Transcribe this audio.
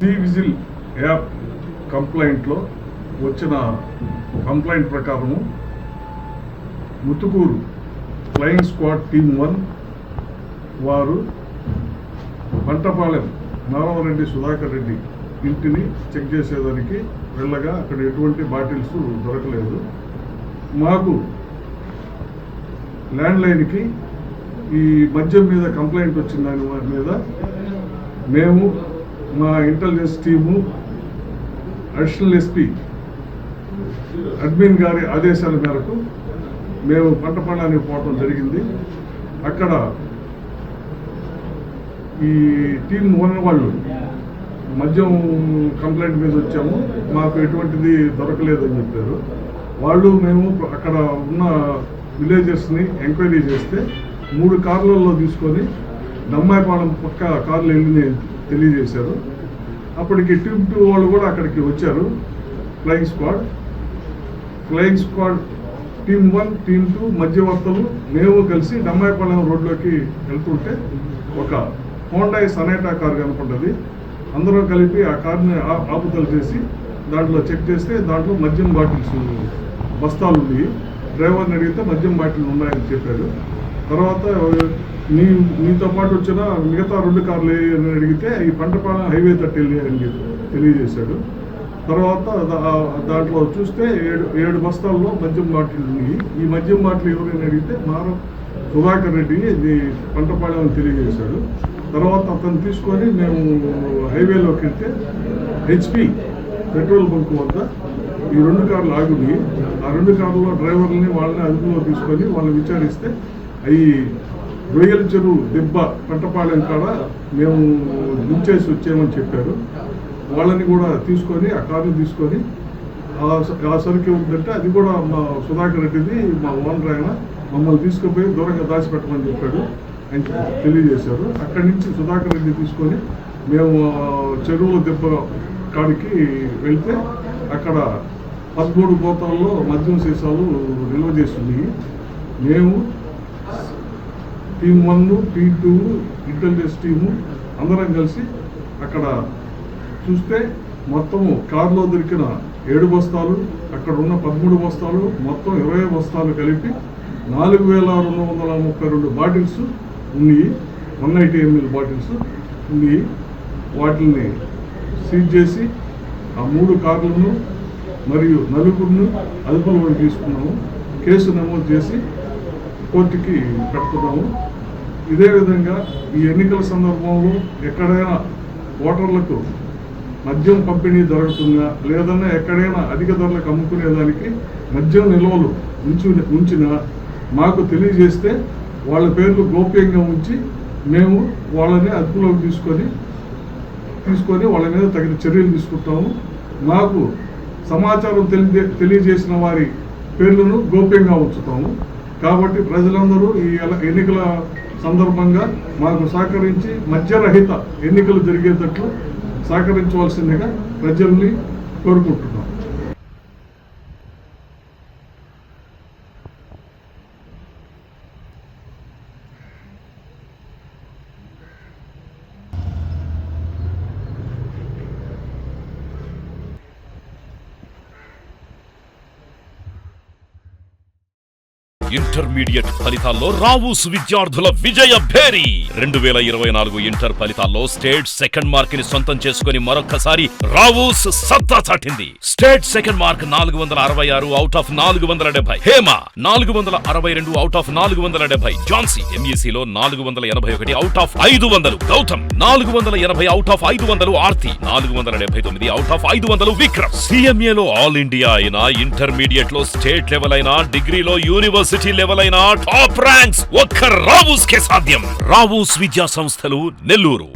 Tea vigil app కంప్లైంట్లో వచ్చిన complaint ప్రకారము Muthukuru flying squad team one వారు పంటపాలెం నారాయణరెడ్డి సుధాకర్ రెడ్డి ఇంటిని చెక్ చేసేదానికి వెళ్ళగా అక్కడ ఎటువంటి బాటిల్స్ దొరకలేదు. మాకు ల్యాండ్ లైన్కి ఈ మద్యం మీద కంప్లైంట్ వచ్చిన దాని మీద మేము మా intelligence team additional SP admin గారి ఆదేశాల మేరకు మేము పంట పొలానికి పోవటం జరిగింది. అక్కడ ఈ టీం ఓనర్ వాళ్ళు మద్యం కంప్లైంట్ మీద వచ్చాము. మాకు ఎటువంటిది దొరకలేదని చెప్పారు. వాళ్ళు మేము అక్కడ ఉన్న విలేజెస్ని ఎంక్వైరీ చేస్తే మూడు కార్లలో తీసుకొని నమ్మాయిపాలెం పక్క కార్లు వెళ్ళినాయి. తెలియజేశారు. అప్పటికి టీమ్ టూ వాళ్ళు కూడా అక్కడికి వచ్చారు. Flying squad flying squad team one team two మధ్యవర్తులు మేము కలిసి డమ్మాయిపాలెం రోడ్లోకి వెళ్తుంటే ఒక హోండాయి సనేటా కార్ కనపడ్డది. అందరూ కలిపి ఆ కార్ని ఆ- ఆపుదల చేసి దాంట్లో చెక్ చేస్తే దాంట్లో మద్యం బాటిల్స్ బస్తాలు ఉన్నాయి డ్రైవర్ని అడిగితే మద్యం బాటిల్ ఉన్నాయని చెప్పారు. తర్వాత నీ నీతో పాటు వచ్చిన మిగతా రెండు కార్లు అని అడిగితే ఈ పంటపాలెం హైవే తట్టి వెళ్ళి అని తెలియజేశాడు. తర్వాత దా- దాంట్లో చూస్తే ఏడు ఏడు బస్తాల్లో మద్యం బాటిల్ ఉన్నాయి ఈ మద్యం బాటిల్ ఎవరైనా అడిగితే మారం సుధాకర్ రెడ్డి ఇది పంటపాలెం తెలియజేశాడు. తర్వాత అతను తీసుకొని మేము హైవేలోకి వెళ్తే హెచ్పి పెట్రోల్ బంక్ వద్ద ఈ రెండు కార్లు ఆగుని. ఆ రెండు కార్లలో డ్రైవర్లని వాళ్ళని అదుపులో తీసుకొని వాళ్ళని విచారిస్తే అవి రొయ్యల చెరువు దెబ్బ పంటపాలెం కాడ మేము దించేసి వచ్చామని చెప్పారు. వాళ్ళని కూడా తీసుకొని ఆ కార్లు తీసుకొని ఆ స- సరుకు ఉందంటే అది కూడా మా సుధాకర్ రెడ్డిది మా ఓనర్ ఆయన మమ్మల్ని తీసుకుపోయి దూరంగా దాచిపెట్టమని చెప్పాడు. ఆయన తెలియజేశారు. అక్కడి నుంచి సుధాకర్ రెడ్డి తీసుకొని మేము చెరువు దెబ్బ కాడికి వెళ్తే అక్కడ పదమూడు గోతాల్లో మద్యం సీసాలు నిల్వ చేస్తుంది మేము team one T two intelligence team అందరం కలిసి అక్కడ చూస్తే మొత్తము కారులో దొరికిన ఏడు బస్తాలు అక్కడ ఉన్న పదమూడు బస్తాలు మొత్తం ఇరవై బస్తాలు కలిపి నాలుగు వేల రెండు వందల ముప్పై రెండు బాటిల్స్ ఉన్నాయి. వన్ నైంటీ ఎంఎల్ బాటిల్స్ ఉన్నాయి. వాటిని సీజ్ చేసి ఆ మూడు కార్లను మరియు నలుగురిని అదుపులోకి తీసుకున్నాము. కేసు నమోదు చేసి కోర్టుకి పెడుతున్నాము ఇదే విధంగా ఈ ఎన్నికల సందర్భంలో ఎక్కడైనా ఓటర్లకు మద్యం పంపిణీ జరుగుతుందా లేదన్నా ఎక్కడైనా అధిక ధరలకు అమ్ముకునేదానికి మద్యం నిల్వలు ఉంచు ఉంచినా మాకు తెలియజేస్తే వాళ్ళ పేర్లు గోప్యంగా ఉంచి మేము వాళ్ళని అదుపులోకి తీసుకొని తీసుకొని వాళ్ళ మీద తగిన చర్యలు తీసుకుంటాము. మాకు సమాచారం తెలియ తెలియజేసిన వారి పేర్లను గోప్యంగా ఉంచుతాము. కాబట్టి ప్రజలందరూ ఈ ఎన్నికల సందర్భంగా మాకు సహకరించి మధ్యరహిత ఎన్నికలు జరిగేటట్లు సహకరించవలసిందిగా ప్రజల్ని కోరుకుంటున్నాం. ఇంటర్మీడియట్ ఫలితాల్లో రావుస్ విద్యార్థుల విజయ భేరి. రెండు వేల ఇరవై నాలుగు ఇంటర్ ఫలితాల్లో స్టేట్ సెకండ్ మార్క్ని సొంతం చేసుకుని మరొక్కసారి రావుస్ సత్తా చాటింది. స్టేట్ సెకండ్ మార్క్ నాలుగు వందల అరవై ఆరు అవుట్ ఆఫ్ నాలుగు వందల డెబ్బై హేమ నాలుగు వందల అరవై రెండు అవుట్ ఆఫ్ నాలుగు వందల డెబ్బై జాన్సీ ఎంఈసీలో నాలుగు వందల ఎనభై ఒకటి అవుట్ ఆఫ్ ఐదు వందలు. గౌతమ్ నాలుగు వందల ఎనభై అవుట్ ఆఫ్ ఐదు వందలు. ఆర్తి నాలుగు వందల డెబ్బై తొమ్మిది అవుట్ ఆఫ్ ఐదు వందలు. విక్రమ్ సిఎంఏలో ఆల్ ఇండియా అయినా ఇంటర్మీడియట్లో స్టేట్ లెవెల్ అయినా డిగ్రీలో యూనివర్సిటీ యూనివర్సిటీ లెవెల్ అయిన టాప్ ర్యాంక్స్ ఒక్క రావూస్ కే సాధ్యం. రావూస్ విద్యా సంస్థలు నెల్లూరు.